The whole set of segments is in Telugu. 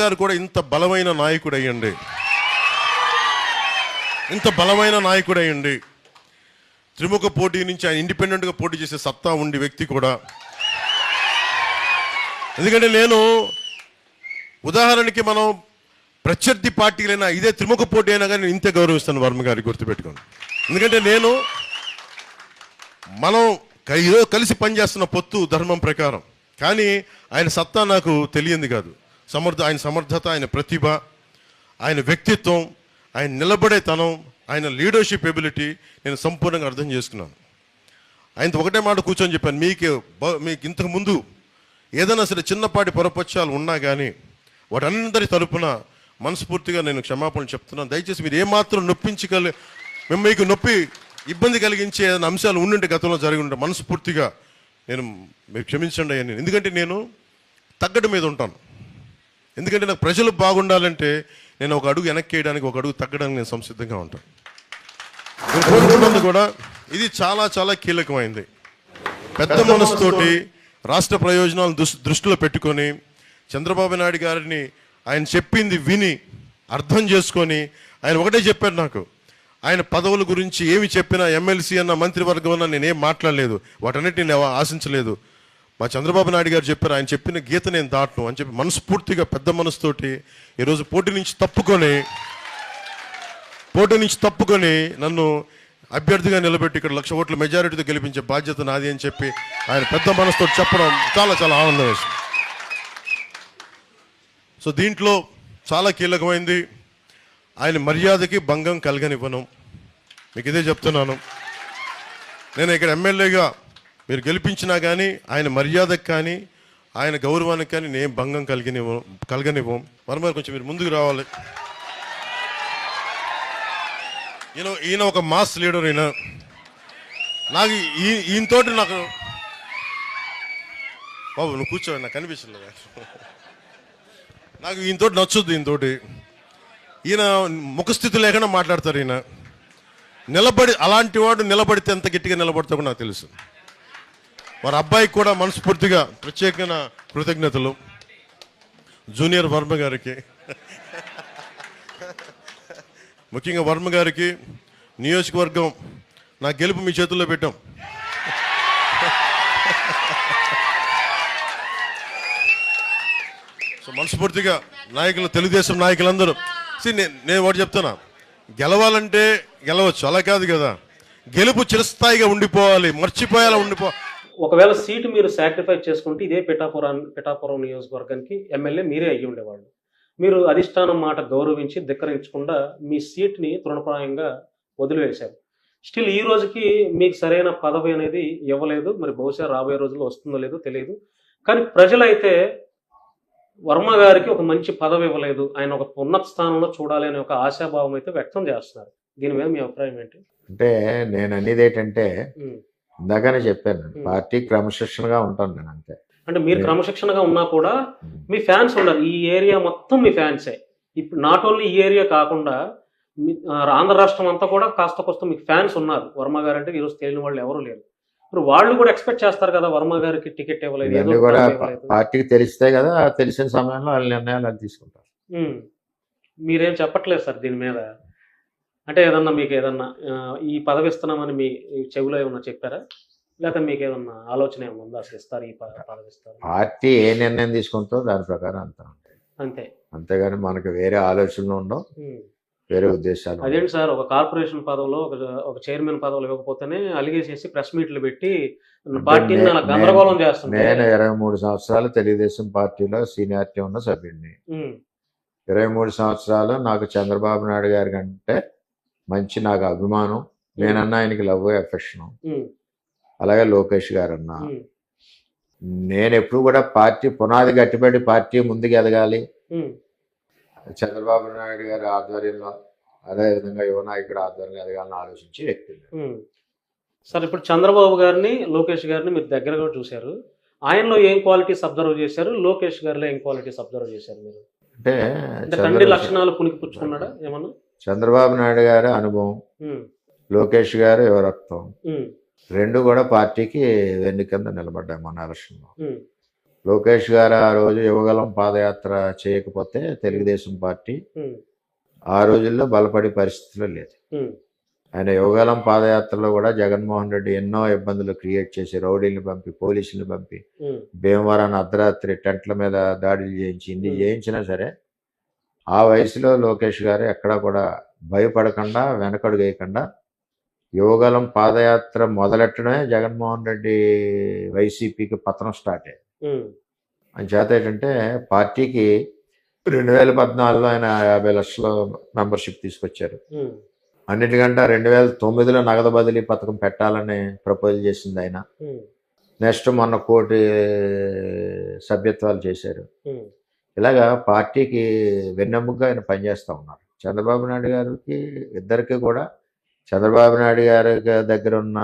గారు కూడా ఇంత బలమైన నాయకుడు అయ్యండి ఇంత బలమైన నాయకుడు అయ్యండి త్రిముఖ పోటీ నుంచి ఆయన ఇండిపెండెంట్గా పోటీ చేసే సత్తా ఉండి వ్యక్తి కూడా. ఎందుకంటే నేను ఉదాహరణకి మనం ప్రత్యర్థి పార్టీలైనా ఇదే త్రిముఖ పోటీ అయినా కానీ ఇంతే గౌరవిస్తాను వర్మ గారి గుర్తుపెట్టుకోండి. ఎందుకంటే నేను మనం ఏదో కలిసి పనిచేస్తున్న పొత్తు ధర్మం ప్రకారం. కానీ ఆయన సత్తా నాకు తెలియంది కాదు. సమర్థ ఆయన సమర్థత ఆయన ప్రతిభ ఆయన వ్యక్తిత్వం ఆయన నిలబడేతనం ఆయన లీడర్షిప్ ఎబిలిటీ నేను సంపూర్ణంగా అర్థం చేసుకున్నాను. ఆయనతో ఒకటే మాట కూర్చొని చెప్పాను మీకు మీకు ఇంతకు ముందు ఏదైనా సరే చిన్నపాటి పొరపక్షాలు ఉన్నా కానీ వాటందరి తరపున మనస్ఫూర్తిగా నేను క్షమాపణలు చెప్తున్నాను. దయచేసి మీరు ఏమాత్రం నొప్పించగల మేము మీకు నొప్పి ఇబ్బంది కలిగించే ఏదైనా అంశాలు ఉండి గతంలో జరిగి ఉంటే మనస్ఫూర్తిగా నేను మీరు క్షమించండి అని ఎందుకంటే నేను తగ్గడం మీద ఉంటాను. ఎందుకంటే నాకు ప్రజలు బాగుండాలంటే నేను ఒక అడుగు వెనక్కి వేయడానికి ఒక అడుగు తగ్గడానికి నేను సంసిద్ధంగా ఉంటాను నేను కూడా ఇది చాలా చాలా కీలకమైంది. పెద్ద మనసుతోటి రాష్ట్ర ప్రయోజనాలను దృష్ దృష్టిలో పెట్టుకొని చంద్రబాబు నాయుడు గారిని ఆయన చెప్పింది విని అర్థం చేసుకొని ఆయన ఒకటే చెప్పారు నాకు. ఆయన పదవుల గురించి ఏమి చెప్పినా ఎమ్మెల్సీ అన్న మంత్రివర్గం అన్న నేనేం మాట్లాడలేదు. వాటన్నిటిని నేను ఆశించలేదు. మా చంద్రబాబు నాయుడు గారు చెప్పారు ఆయన చెప్పిన గీత నేను దాటను అని చెప్పి మనస్ఫూర్తిగా పెద్ద మనసుతోటి ఈరోజు పోటీ నుంచి తప్పుకొని పోటీ నుంచి తప్పుకొని నన్ను అభ్యర్థిగా నిలబెట్టి ఇక్కడ లక్ష ఓట్ల మెజారిటీతో గెలిపించే బాధ్యత నాది అని చెప్పి ఆయన పెద్ద మనసుతో చెప్పడం చాలా చాలా ఆనందం వేసింది. సో దీంట్లో చాలా కీలకమైంది ఆయన మర్యాదకి భంగం కలగనివ్వను. మీకు ఇదే చెప్తున్నాను. నేను ఇక్కడ ఎమ్మెల్యేగా మీరు గెలిపించినా కానీ ఆయన మర్యాదకు కానీ ఆయన గౌరవానికి కానీ నేను భంగం కలిగినివ్వం కలగనివ్వం. మరి మరి కొంచెం మీరు ముందుకు రావాలి. ఈయన ఈయన ఒక మాస్ లీడర్ ఈయన. నాకు ఈ ఈయనతోటి నాకు బాబు నువ్వు కూర్చో నాకు కనిపించలేదు నాకు ఈయనతోటి నచ్చుద్దు ఈయనతోటి ఈయన ముఖస్థితి లేకుండా మాట్లాడతారు ఈయన. నిలబడి అలాంటి వాడు నిలబడితే ఎంత గట్టిగా నిలబడతాడో నాకు తెలుసు. వారి అబ్బాయికి కూడా మనస్ఫూర్తిగా ప్రత్యేకమైన కృతజ్ఞతలు. జూనియర్ వర్మ గారికి. ముఖ్యంగా వర్మ గారికి నియోజకవర్గం నా గెలుపు మీ చేతుల్లో పెట్టాం. సో మనస్ఫూర్తిగా నాయకులు తెలుగుదేశం నాయకులందరూ. సీ నే- నేను ఒకటి చెప్తున్నా. గెలవాలంటే గెలవచ్చు అలా కాదు కదా. గెలుపు చిరస్థాయిగా ఉండిపోవాలి మర్చిపోయేలా ఉండిపో ఒకవేళ సీటు మీరు సాక్రిఫైస్ చేసుకుంటే ఇదే పిఠాపురం పిఠాపురం నియోజకవర్గానికి ఎమ్మెల్యే మీరే అయ్యి ఉండేవాళ్ళు. మీరు అధిష్టానం మాట గౌరవించి ధిక్కరించకుండా మీ సీట్ని తృణప్రాయంగా వదిలివేశారు. స్టిల్ ఈ రోజుకి మీకు సరైన పదవి అనేది ఇవ్వలేదు. మరి బహుశా రాబోయే రోజుల్లో వస్తుందో లేదో తెలియదు. కానీ ప్రజలైతే వర్మ గారికి ఒక మంచి పదవి ఇవ్వలేదు. ఆయన ఒక ఉన్నత స్థానంలో చూడాలి అనే ఒక ఆశాభావం అయితే వ్యక్తం చేస్తున్నారు. దీని మీద మీ అభిప్రాయం ఏంటి? అంటే నేను అనేది ఏంటంటే. ఇందాకనే చెప్పాను. పార్టీ క్రమశిక్షణగా ఉంటాను నేను అంతే. అంటే మీరు. క్రమశిక్షణగా ఉన్నా కూడా మీ ఫ్యాన్స్ ఉన్నారు. ఈ ఏరియా మొత్తం మీ ఫ్యాన్సే. ఇప్పుడు నాట్ ఓన్లీ ఈ ఏరియా కాకుండా మీ- ఆంధ్ర రాష్ట్రం అంతా కూడా కాస్త కొస్త మీకు ఫ్యాన్స్ ఉన్నారు. వర్మ గారు అంటే ఈరోజు తెలియని వాళ్ళు ఎవరు లేరు. ఇప్పుడు వాళ్ళు కూడా ఎక్స్పెక్ట్ చేస్తారు కదా వర్మ గారికి టికెట్ ఇవ్వలేదు కూడా. పార్టీకి తెలిస్తే కదా తెలిసిన సమయంలో వాళ్ళ నిర్ణయాలు తీసుకుంటారు. మీరేం చెప్పట్లేదు సార్ దీని మీద. అంటే ఏదన్నా మీకు ఏదన్నా ఈ పదవి ఇస్తున్నామని మీ చెవిలో ఏమన్నా చెప్పారా? లేకపోతే మీకు ఏదన్నా ఆలోచన ఏమన్నా ఉందా? అసలు ఇస్తారు ఈ పదవి ఇస్తారు? పార్టీ ఏ నిర్ణయం తీసుకుంటుందో దాని ప్రకారం అంతా అంతే. అంతేగాని మనకు వేరే ఆలోచనలు ఉండవు. వేరే ఉద్దేశాలు. అదేంటి సార్ ఒక కార్పొరేషన్ పదవిలో ఒక ఒక చైర్మన్ పదవులు ఇవ్వకపోతేనే అలిగేసేసి ప్రెస్ మీట్లు పెట్టి పార్టీని అలా గందరగోళం చేస్తుంది నేను ఇరవై మూడు సంవత్సరాలు తెలుగుదేశం పార్టీలో సీనియారిటీ ఉన్న సభ్యుడిని. ఇరవై మూడు సంవత్సరాలు నాకు చంద్రబాబు నాయుడు గారి కంటే మంచి నాకు అభిమానం. నేనన్నా ఆయనకి లవ్ ఎఫెక్షన్. అలాగే లోకేష్ గారు అన్నా నేను ఎప్పుడు కూడా పార్టీ పునాది గట్టిపడి పార్టీ ముందుకు ఎదగాలి. చంద్రబాబు నాయుడు గారి ఆధ్వర్యంలో అదేవిధంగా యువ నాయకుడు ఆధ్వర్యంలో ఎదగాలని ఆలోచించి వ్యక్తి సార్ ఇప్పుడు చంద్రబాబు గారిని లోకేష్ గారిని మీరు దగ్గరగా చూశారు. ఆయనలో ఏం క్వాలిటీస్ అబ్జర్వ్ చేశారు? లోకేష్ గారిలో ఏం క్వాలిటీస్ అబ్జర్వ్ చేశారు మీరు? అంటే తండ్రి లక్షణాలు పునికి పుచ్చుకున్నాడా? ఏమన్నా? చంద్రబాబు నాయుడు గారి అనుభవం లోకేష్ గారు యువ రక్తం. ఉమ్, రెండు కూడా పార్టీకి వెన్ను కింద నిలబడ్డాయి మన ఎలక్షన్లో లోకేష్ గారు ఆ రోజు యువగలం పాదయాత్ర చేయకపోతే తెలుగుదేశం పార్టీ ఆ రోజుల్లో బలపడే పరిస్థితిలో లేదు. ఆయన యువగలం పాదయాత్రలో కూడా జగన్మోహన్ రెడ్డి ఎన్నో ఇబ్బందులు క్రియేట్ చేసి రౌడీలను పంపి పోలీసులను పంపి భీమవరాన్ని అర్ధరాత్రి టెంట్ల మీద దాడులు చేయించి ఇన్ని. చేయించినా సరే ఆ వయసులో లోకేష్ గారు ఎక్కడా కూడా భయపడకుండా వెనకడు వేయకుండా యువగలం పాదయాత్ర మొదలెట్టడమే జగన్మోహన్ రెడ్డి వైసీపీకి పతనం స్టార్ట్ అయ్యింది. అని చేత ఏంటంటే పార్టీకి రెండు వేల పద్నాలుగులో ఆయన యాభై లక్షల మెంబర్షిప్ తీసుకొచ్చారు. అన్నిటికంటే రెండు వేల తొమ్మిదిలో నగదు బదిలీ పథకం పెట్టాలని ప్రపోజ్ చేసింది ఆయన. నెక్స్ట్ మొన్న కోటి సభ్యత్వాలు చేశారు. ఇలాగా పార్టీకి వెన్నెముకగా ఆయన పనిచేస్తూ ఉన్నారు. చంద్రబాబు నాయుడు గారికి ఇద్దరికి కూడా చంద్రబాబు నాయుడు గారి దగ్గర ఉన్న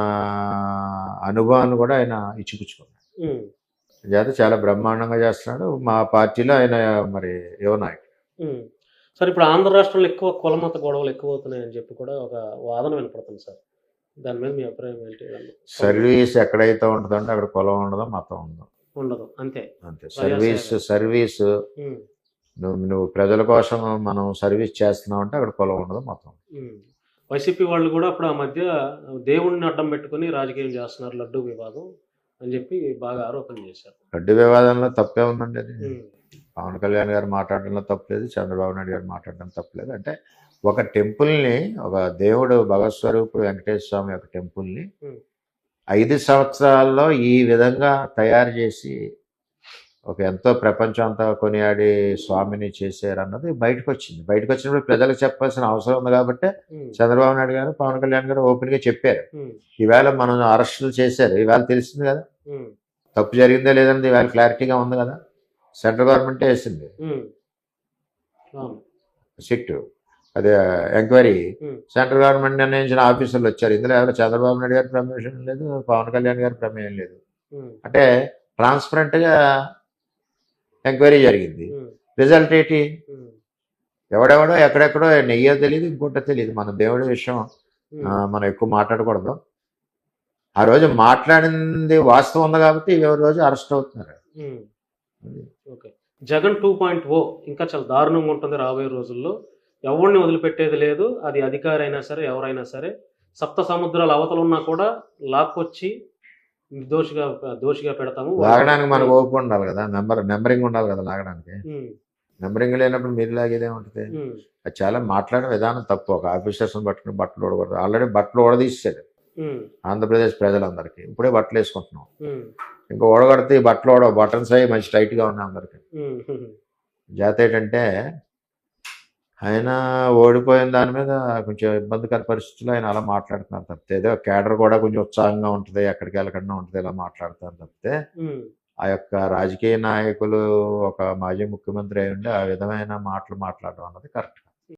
అనుభవాన్ని కూడా ఆయన ఇచ్చిపుచ్చుకున్నాడు ఉమ్, చేత చాలా బ్రహ్మాండంగా చేస్తున్నాడు. మా పార్టీలో ఆయన మరి యువ నాయకుడు. సార్ ఇప్పుడు ఆంధ్ర రాష్ట్రంలో ఎక్కువ కులమత గొడవలు ఎక్కువ అవుతున్నాయని చెప్పి కూడా ఒక వాదన వినపడుతుంది సార్. దాని మీద మీ అభిప్రాయం ఏంటి? సర్వీస్ ఎక్కడైతే ఉంటుందో అక్కడ కులం ఉండదు మతం ఉండదు. ఉండదు. అంతే. అంతే. Service service. నువ్వు నువ్వు ప్రజల కోసం మనం సర్వీస్ చేస్తున్నావు అంటే అక్కడ కులం ఉండదు మతం. ఉమ్. వైసీపీ వాళ్ళు కూడా అప్పుడు ఆ మధ్య దేవుడిని అడ్డం పెట్టుకుని రాజకీయం చేస్తున్నారు లడ్డు వివాదం అని చెప్పి బాగా ఆరోపణ చేశారు. గడ్డి వివాదంలో తప్పే ఉందండి అది. పవన్ కళ్యాణ్ గారు మాట్లాడడంలో తప్పలేదు చంద్రబాబు నాయుడు గారు మాట్లాడడం తప్పలేదు. అంటే ఒక టెంపుల్ని ఒక దేవుడు భగవత్ స్వరూపుడు వెంకటేశ్వర స్వామి యొక్క టెంపుల్ని. ఐదు సంవత్సరాల్లో ఈ విధంగా తయారు చేసి ఒక ఎంతో ప్రపంచం అంతా కొనియాడి స్వామిని చేశారు అన్నది బయటకు వచ్చింది బయటకు వచ్చినప్పుడు ప్రజలకు చెప్పాల్సిన అవసరం ఉంది కాబట్టి చంద్రబాబు నాయుడు గారు పవన్ కళ్యాణ్ గారు ఓపెన్గా చెప్పారు ఈవేళ మనం అరెస్టులు చేశారు. ఈవేళ తెలిసింది కదా. తప్పు జరిగిందో లేదన్నది ఈవేళ క్లారిటీగా ఉంది కదా. సెంట్రల్ గవర్నమెంటే వేసింది. సిట్ అదే ఎంక్వైరీ. సెంట్రల్ గవర్నమెంట్ నిర్ణయించిన ఆఫీసర్లు వచ్చారు. ఇందులో ఎవరు? చంద్రబాబు నాయుడు గారి ప్రమేయం లేదు. పవన్ కళ్యాణ్ గారి ప్రమేయం లేదు. అంటే ట్రాన్స్పరెంట్గా ఎంక్వైరీ జరిగింది. ఉమ్, రిజల్ట్ ఏంటి? ఉమ్, ఎవడెవడో ఎక్కడెక్కడో నెయ్యో తెలియదు ఇంకోటో తెలియదు మన దేవుడి విషయం మనం ఎక్కువ మాట్లాడకూడదు. ఆ రోజు మాట్లాడింది వాస్తవం ఉంది కాబట్టి ఈ రోజు అరెస్ట్ అవుతున్నారు. జగన్ టూ పాయింట్ ఓ ఇంకా చాలా దారుణంగా ఉంటుంది రాబోయే రోజుల్లో. ఎవరిని వదిలిపెట్టేది లేదు. అది అధికారి అయినా సరే ఎవరైనా సరే సప్త సముద్రాల అవతల ఉన్నా కూడా లాక్కొచ్చి దోషిగా దోషిగా పెడతాము. లాగడానికి మనకు ఓపిక ఉండాలి కదా. నెంబర్ నెంబరింగ్ ఉండాలి కదా లాగడానికి. నెంబరింగ్ లేనప్పుడు మీరు లాగేదే ఉంటుంది అది చాలా మాట్లాడే విధానం తప్పు. ఒక ఆఫీసర్స్ పట్టుకుని బట్టలు ఓడకూడదు ఆల్రెడీ బట్టలు ఓడదీసాడు ఆంధ్రప్రదేశ్ ప్రజలందరికీ. ఇప్పుడే బట్టలు వేసుకుంటున్నాం. ఇంకా ఓడగొడితే ఈ బట్టలు ఓడ బటన్స్ అయ్యి మంచి టైట్గా ఉన్నాయి అందరికి. జాత ఏంటంటే ఆయన ఓడిపోయిన దాని మీద కొంచెం ఇబ్బందికర పరిస్థితుల్లో ఆయన అలా మాట్లాడుతున్నారు తప్పితే. ఏదో కేడర్ కూడా కొంచెం ఉత్సాహంగా ఉంటుంది ఎక్కడికి వెళ్ళకుండా ఉంటుంది ఇలా మాట్లాడతారు తప్పితే. ఆ యొక్క రాజకీయ నాయకులు ఒక మాజీ ముఖ్యమంత్రి అయి ఉండి ఆ విధమైన మాటలు మాట్లాడడం అన్నది కరెక్ట్